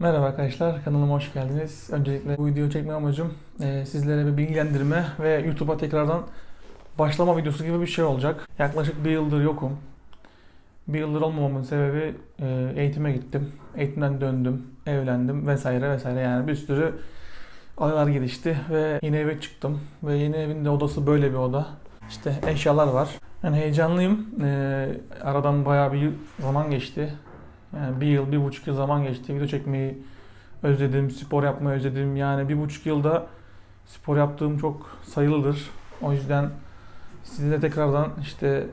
Merhaba arkadaşlar, kanalıma hoş geldiniz. Öncelikle bu videoyu çekme amacım e, sizlere bir bilgilendirme ve YouTube'a tekrardan başlama videosu gibi bir şey olacak. Yaklaşık bir yıldır yokum. Bir yıldır olmamamın sebebi e, eğitime gittim. Eğitimden döndüm, evlendim vesaire vesaire yani bir sürü olaylar gelişti ve yeni eve çıktım. Ve yeni evin de odası böyle bir oda. İşte eşyalar var. Yani heyecanlıyım. E, aradan bayağı bir zaman geçti. Yani bir yıl, bir buçuk yıl zaman geçti. Video çekmeyi özledim, spor yapmayı özledim. Yani bir buçuk yılda spor yaptığım çok sayılıdır. O yüzden sizinle tekrardan işte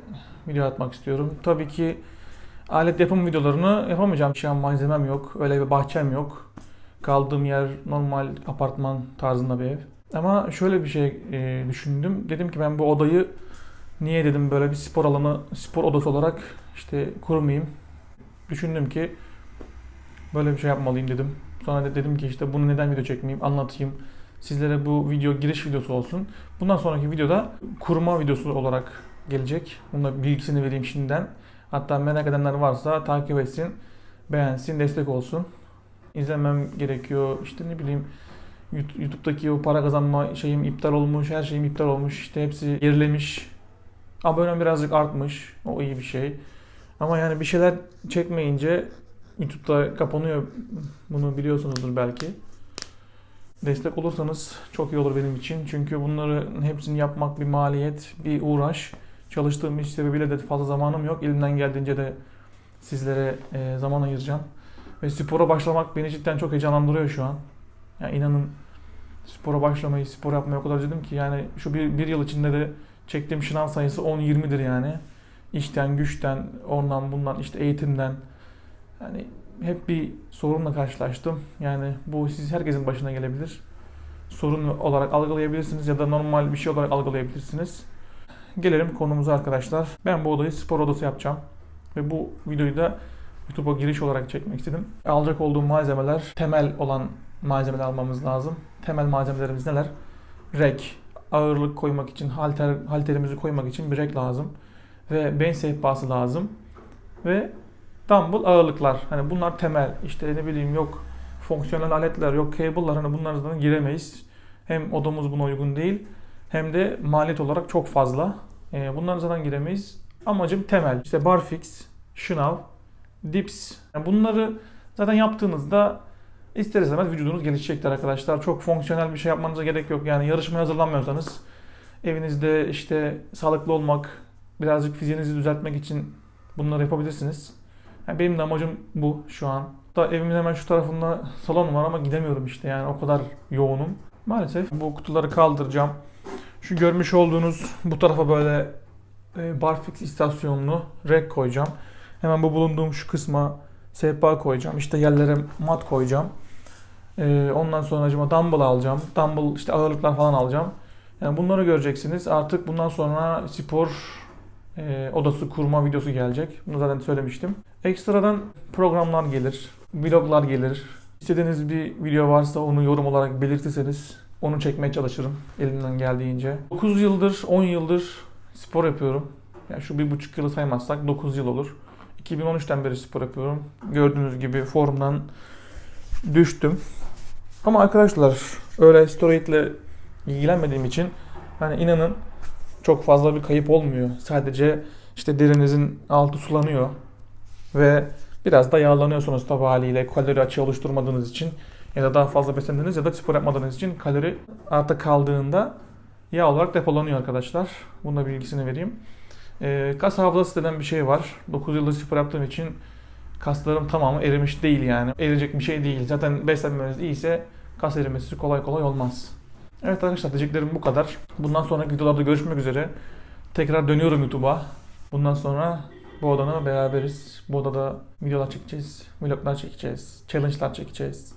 video atmak istiyorum. Tabii ki alet yapım videolarını yapamayacağım. Şu an malzemem yok, öyle bir bahçem yok. Kaldığım yer normal apartman tarzında bir ev. Ama şöyle bir şey e, düşündüm. Dedim ki ben bu odayı niye dedim böyle bir spor alanı, spor odası olarak işte kurmayayım düşündüm ki böyle bir şey yapmalıyım dedim. Sonra da dedim ki işte bunu neden video çekmeyeyim anlatayım. Sizlere bu video giriş videosu olsun. Bundan sonraki videoda kurma videosu olarak gelecek. Bunun bilgisini vereyim şimdiden. Hatta merak edenler varsa takip etsin, beğensin, destek olsun. İzlemem gerekiyor. İşte ne bileyim YouTube'daki o para kazanma şeyim iptal olmuş, her şeyim iptal olmuş. İşte hepsi gerilemiş. Abonem birazcık artmış. O iyi bir şey. Ama yani bir şeyler çekmeyince YouTube'da kapanıyor. Bunu biliyorsunuzdur belki. Destek olursanız çok iyi olur benim için. Çünkü bunları hepsini yapmak bir maliyet, bir uğraş. Çalıştığım iş sebebiyle de fazla zamanım yok. Elimden geldiğince de sizlere e, zaman ayıracağım. Ve spora başlamak beni cidden çok heyecanlandırıyor şu an. Yani inanın spora başlamayı, spor yapmayı o kadar özledim ki yani şu bir, bir yıl içinde de çektiğim şınav sayısı 10-20'dir yani işten, güçten, ondan bundan işte eğitimden yani hep bir sorunla karşılaştım. Yani bu siz herkesin başına gelebilir. Sorun olarak algılayabilirsiniz ya da normal bir şey olarak algılayabilirsiniz. Gelelim konumuza arkadaşlar. Ben bu odayı spor odası yapacağım. Ve bu videoyu da YouTube'a giriş olarak çekmek istedim. Alacak olduğum malzemeler temel olan malzemeler almamız lazım. Temel malzemelerimiz neler? Rek, ağırlık koymak için, halter, halterimizi koymak için bir rek lazım ve bench sehpası lazım. Ve dumbbell ağırlıklar. Hani bunlar temel. İşte ne bileyim yok fonksiyonel aletler, yok cable'lar hani bunlardan giremeyiz. Hem odamız buna uygun değil hem de maliyet olarak çok fazla. Ee, bunların zaten giremeyiz. Amacım temel. İşte barfix, şınav, dips. Yani bunları zaten yaptığınızda ister istemez vücudunuz gelişecektir arkadaşlar. Çok fonksiyonel bir şey yapmanıza gerek yok. Yani yarışmaya hazırlanmıyorsanız evinizde işte sağlıklı olmak, birazcık fiziğinizi düzeltmek için bunları yapabilirsiniz. Yani benim de amacım bu şu an. Da evimin hemen şu tarafında salon var ama gidemiyorum işte yani o kadar yoğunum. Maalesef bu kutuları kaldıracağım. Şu görmüş olduğunuz bu tarafa böyle e, barfix istasyonlu rek koyacağım. Hemen bu bulunduğum şu kısma sehpa koyacağım. İşte yerlere mat koyacağım. E, ondan sonra acaba dumbbell alacağım. Dumbbell işte ağırlıklar falan alacağım. Yani bunları göreceksiniz. Artık bundan sonra spor e, odası kurma videosu gelecek. Bunu zaten söylemiştim. Ekstradan programlar gelir, vloglar gelir. İstediğiniz bir video varsa onu yorum olarak belirtirseniz onu çekmeye çalışırım elimden geldiğince. 9 yıldır, 10 yıldır spor yapıyorum. Yani şu bir buçuk yılı saymazsak 9 yıl olur. 2013'ten beri spor yapıyorum. Gördüğünüz gibi formdan düştüm. Ama arkadaşlar öyle steroidle ilgilenmediğim için hani inanın çok fazla bir kayıp olmuyor. Sadece işte derinizin altı sulanıyor ve biraz da yağlanıyorsunuz tabi haliyle kalori açığı oluşturmadığınız için ya da daha fazla beslendiğiniz ya da spor yapmadığınız için kalori arta kaldığında yağ olarak depolanıyor arkadaşlar. Bunun da bilgisini vereyim. Ee, kas hafızası denen bir şey var. 9 yıldır spor yaptığım için kaslarım tamamı erimiş değil yani. Eriyecek bir şey değil. Zaten beslenmeniz iyiyse kas erimesi kolay kolay olmaz. Evet arkadaşlar diyeceklerim bu kadar. Bundan sonraki videolarda görüşmek üzere. Tekrar dönüyorum YouTube'a. Bundan sonra bu odana beraberiz. Bu odada videolar çekeceğiz, vloglar çekeceğiz, challenge'lar çekeceğiz.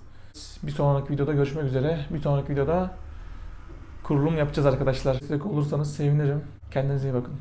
Bir sonraki videoda görüşmek üzere. Bir sonraki videoda kurulum yapacağız arkadaşlar. Destek olursanız sevinirim. Kendinize iyi bakın.